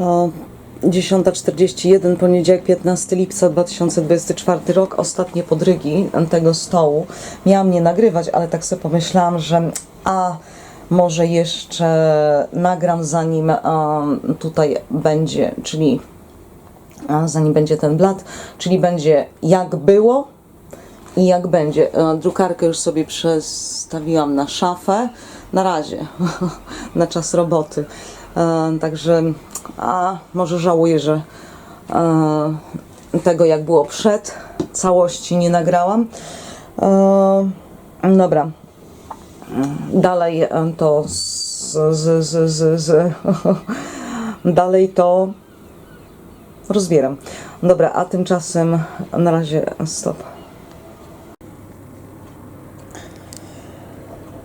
O, 10.41, poniedziałek 15 lipca 2024 rok, ostatnie podrygi tego stołu. Miałam nie nagrywać, ale tak sobie pomyślałam, że a może jeszcze nagram zanim tutaj będzie, czyli zanim będzie ten blat, czyli będzie jak było i jak będzie. E, Drukarkę już sobie przestawiłam na szafę. Na razie, na czas roboty. E, Także a może żałuję, że e, tego jak było przed, całości nie nagrałam. E, Dobra. Dalej e, to z, z, z, z, z dalej to rozbieram. Dobra, a tymczasem na razie stop.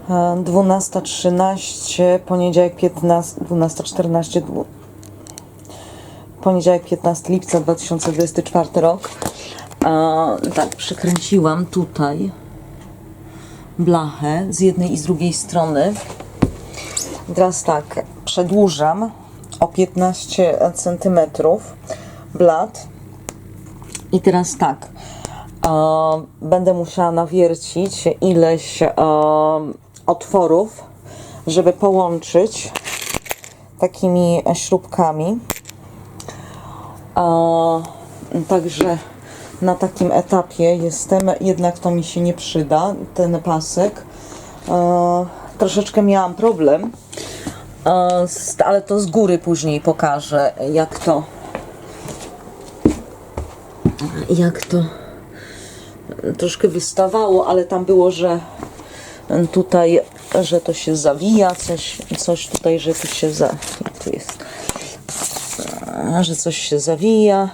E, 12.13, poniedziałek 15, 12.14, dwu- poniedziałek 15 lipca 2024 rok. E, tak, przykręciłam tutaj blachę z jednej i z drugiej strony. Teraz tak, przedłużam o 15 cm blat. I teraz tak, e, będę musiała nawiercić ileś e, otworów, żeby połączyć takimi śrubkami. E, także na takim etapie jestem, jednak to mi się nie przyda, ten pasek. Troszeczkę miałam problem, z- ale to z góry później pokażę, jak to jak to troszkę wystawało, ale tam było, że tutaj, że to się zawija, coś, coś tutaj, że to się za, tu jest, A, że coś się zawija.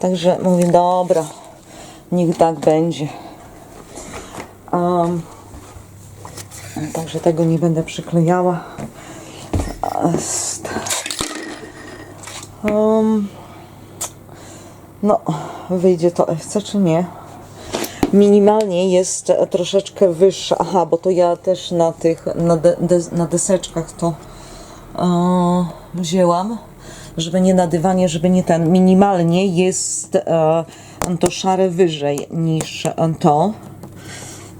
Także mówię, dobra, niech tak będzie. Um, także tego nie będę przyklejała. Um, no, wyjdzie to FC czy nie? Minimalnie jest troszeczkę wyższa. Aha, bo to ja też na tych, na, de, de, na deseczkach to e, wzięłam, żeby nie na dywanie, żeby nie ten. Minimalnie jest e, to szare wyżej niż to.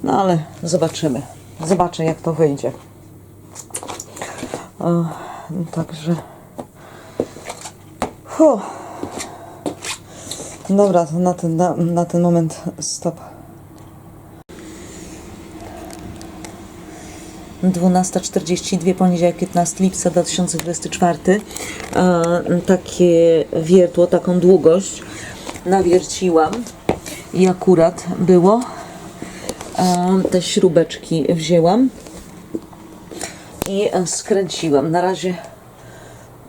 No ale zobaczymy. Zobaczę jak to wyjdzie. E, także. Huh. Dobra, to na ten, na, na ten moment stop. 12.42, poniedziałek 15 lipca 2024. E, takie wiertło, taką długość nawierciłam i akurat było. E, te śrubeczki wzięłam i e, skręciłam. Na razie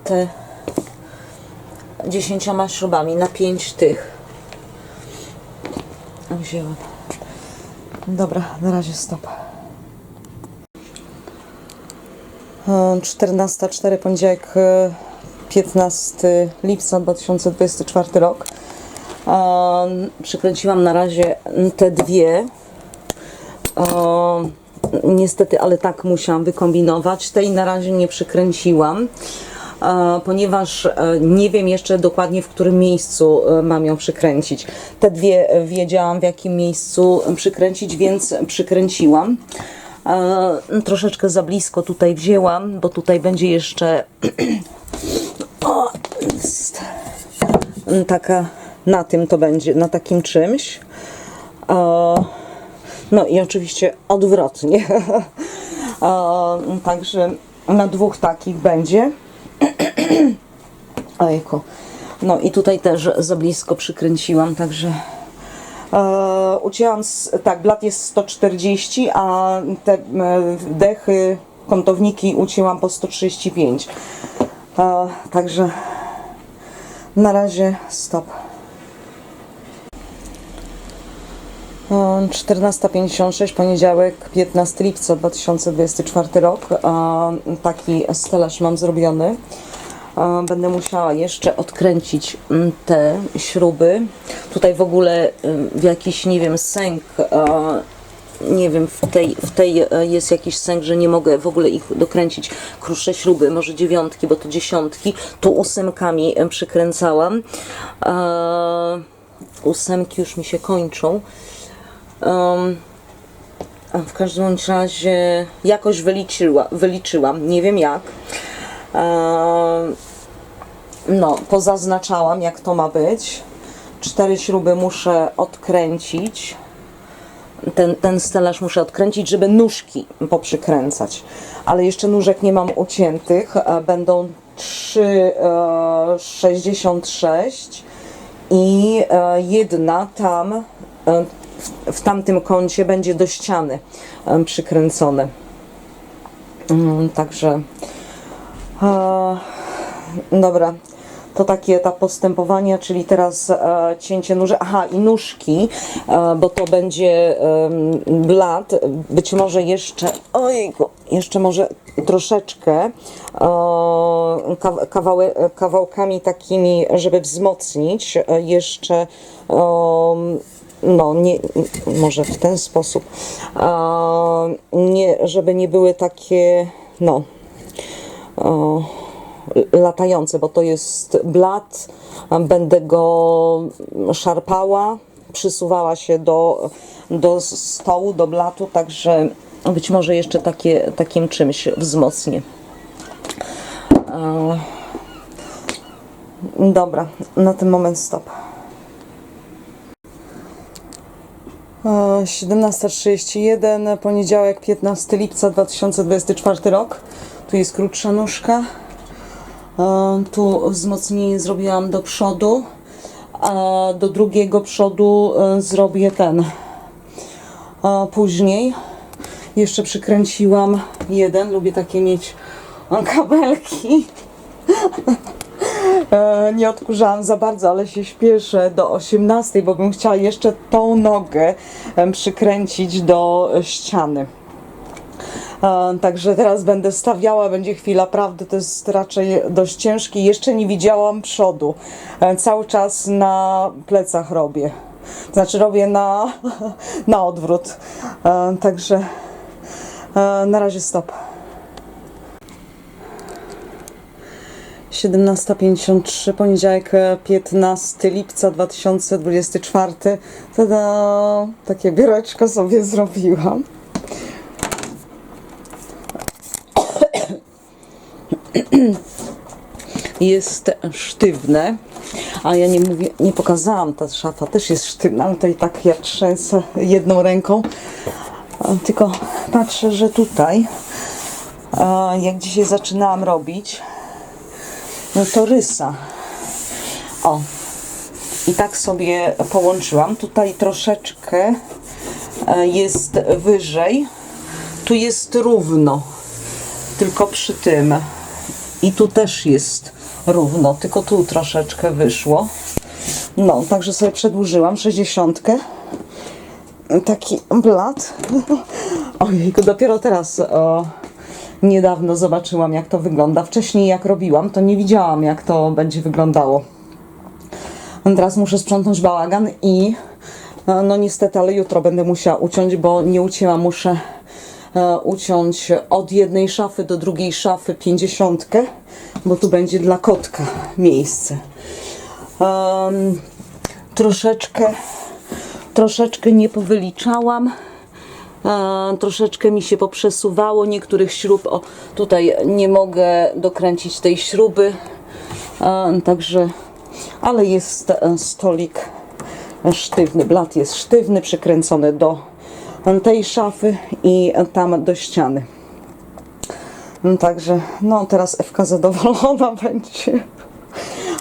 te dziesięcioma śrubami na pięć tych wzięłam. Dobra, na razie stop. E, 14.04 poniedziałek e, 15 lipca 2024 rok. E, Przykręciłam na razie te dwie. E, Niestety, ale tak musiałam wykombinować. Tej na razie nie przykręciłam e, ponieważ e, nie wiem jeszcze dokładnie w którym miejscu e, mam ją przykręcić. Te dwie e, wiedziałam w jakim miejscu przykręcić, więc przykręciłam. E, Troszeczkę za blisko tutaj wzięłam, bo tutaj będzie jeszcze o, jest taka na tym to będzie, na takim czymś. No i oczywiście odwrotnie. Także na dwóch takich będzie. Ojku. No i tutaj też za blisko przykręciłam, także ucięłam, z, tak, blat jest 140, a te e, dechy, kątowniki ucięłam po 135. E, także na razie stop. E, 14.56, poniedziałek, 15 lipca 2024 rok. E, Taki stelaż mam zrobiony. Będę musiała jeszcze odkręcić mm, te śruby. Tutaj w ogóle mm, w jakiś, nie wiem, sęk nie wiem, w tej, w tej e, jest jakiś sęk, że nie mogę w ogóle ich dokręcić. Krótsze śruby, może dziewiątki, bo to dziesiątki. Tu ósemkami e, przykręcałam. Ósemki już mi się kończą. W każdym razie jakoś wyliczyła, wyliczyłam, nie wiem jak. No, pozaznaczałam jak to ma być. Cztery śruby muszę odkręcić. Ten, ten stelaż muszę odkręcić, żeby nóżki poprzykręcać. Ale jeszcze nóżek nie mam uciętych. E, Będą 3,66 i e, jedna tam e, w, tamtym kącie będzie do ściany e, przykręcone. Mm, Także e, dobra, to taki etap postępowania, czyli teraz e, cięcie nóży. Aha, i nóżki, e, bo to będzie em, blat. Być może jeszcze, ojejku, jeszcze może troszeczkę e, kawałkami takimi, żeby wzmocnić e, jeszcze. em, no, nie, może w ten sposób, e, nie, żeby nie były takie, no, latające, bo to jest blat. Będę go szarpała, przysuwała się do, do stołu, do blatu, także być może jeszcze takie, takim czymś wzmocnię. E, Dobra, na ten moment stop. E, 17.31, poniedziałek 15 lipca 2024 rok. Tu jest krótsza nóżka. E, Tu wzmocnienie zrobiłam do przodu, a do drugiego przodu e, zrobię ten a później. Jeszcze przykręciłam jeden, lubię takie mieć e, kabelki. E, Nie odkurzałam za bardzo, ale się śpieszę do 18, bo bym chciała jeszcze tą nogę przykręcić do e, ściany. Także teraz będę stawiała, będzie chwila prawdy, to jest raczej dość ciężkie. Jeszcze nie widziałam przodu. E, Cały czas na plecach robię. Znaczy robię na, na odwrót. E, Także e, na razie stop. 17.53, poniedziałek e, 15 lipca 2024. Tada! Takie biureczko sobie zrobiłam. jest sztywne, a ja nie mówię, nie pokazałam, ta szafa też jest sztywna, ale to i tak ja trzęsę jedną ręką, tylko patrzę, że tutaj, jak dzisiaj zaczynałam robić, no to rysa. O, i tak sobie połączyłam. Tutaj troszeczkę e, jest wyżej, tu jest równo, tylko przy tym. I tu też jest równo, tylko tu troszeczkę wyszło. No, także sobie przedłużyłam 60. Taki blat. Ojejku, dopiero teraz o, niedawno zobaczyłam, jak to wygląda. Wcześniej, jak robiłam, to nie widziałam, jak to będzie wyglądało. Teraz muszę sprzątnąć bałagan i e, no niestety, ale jutro będę musiała uciąć, bo nie ucięłam. Muszę uciąć od jednej szafy do drugiej szafy pięćdziesiątkę, bo tu będzie dla kotka miejsce. Em, troszeczkę, troszeczkę nie powyliczałam. E, troszeczkę mi się poprzesuwało niektórych śrub. O, tutaj nie mogę dokręcić tej śruby. E, także, ale jest e, stolik sztywny. Blat jest sztywny, przykręcony do tej szafy i tam do ściany. No, także, no teraz Ewka zadowolona będzie.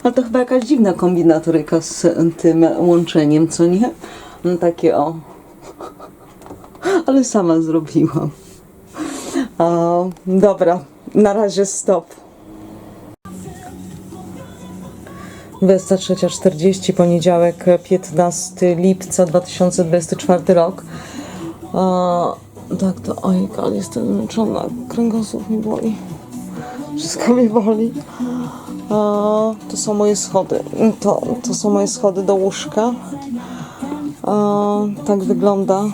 Ale to chyba jakaś dziwna kombinatoryka z tym łączeniem, co nie? No, takie o. Ale sama zrobiłam. O, dobra, na razie stop. 23.40, poniedziałek 15 lipca 2024 rok. O, tak to, oj, ale jestem zmęczona, kręgosłup mi boli. Wszystko mi boli. To są moje schody. To, to są moje schody do łóżka. Tak wygląda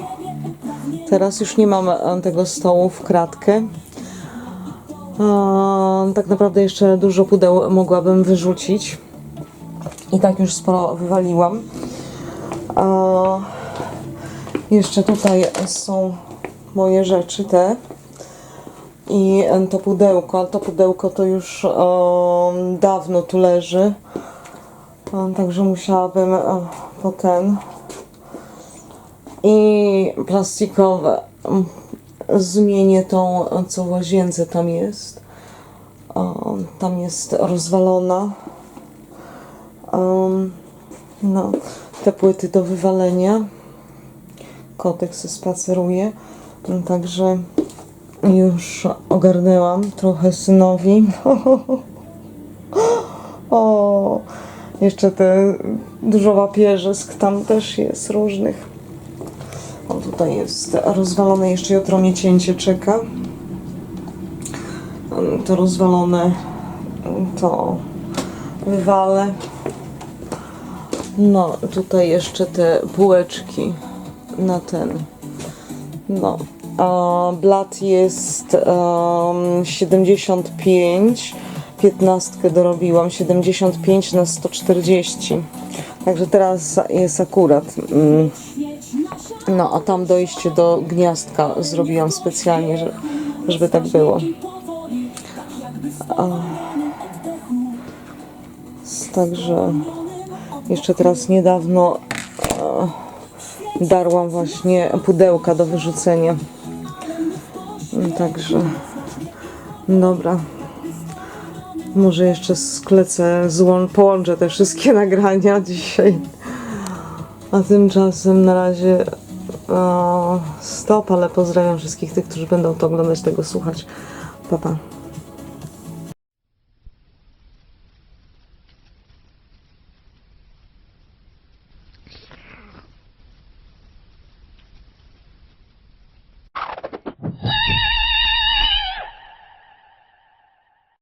Teraz już nie mam e, tego stołu w kratkę. E, tak naprawdę jeszcze dużo pudeł mogłabym wyrzucić. I tak już sporo wywaliłam. E, jeszcze tutaj są moje rzeczy te. I to pudełko, to pudełko to już e, dawno tu leży. Także musiałabym po ten i plastikowe. Zmienię tą, co w łazience tam jest. O, tam jest rozwalona. No, te płyty do wywalenia. Kotek spaceruje. Także już ogarnęłam trochę synowi. o, jeszcze te dużo łapieżysk tam też jest różnych. O, tutaj jest rozwalone, jeszcze jutro mnie cięcie czeka. Mm, To rozwalone to wywalę. No, tutaj jeszcze te bułeczki na ten. No, blat jest um, 75, 15 dorobiłam, 75 na 140. Także teraz jest akurat. Mm, no, a tam dojście do gniazdka zrobiłam specjalnie, że, żeby tak było. Także jeszcze teraz niedawno e, darłam właśnie pudełka do wyrzucenia. Także dobra. Może jeszcze sklecę, połączę te wszystkie nagrania dzisiaj. A tymczasem na razie e, stop, ale pozdrawiam wszystkich tych, którzy będą to oglądać, tego słuchać. Pa, pa.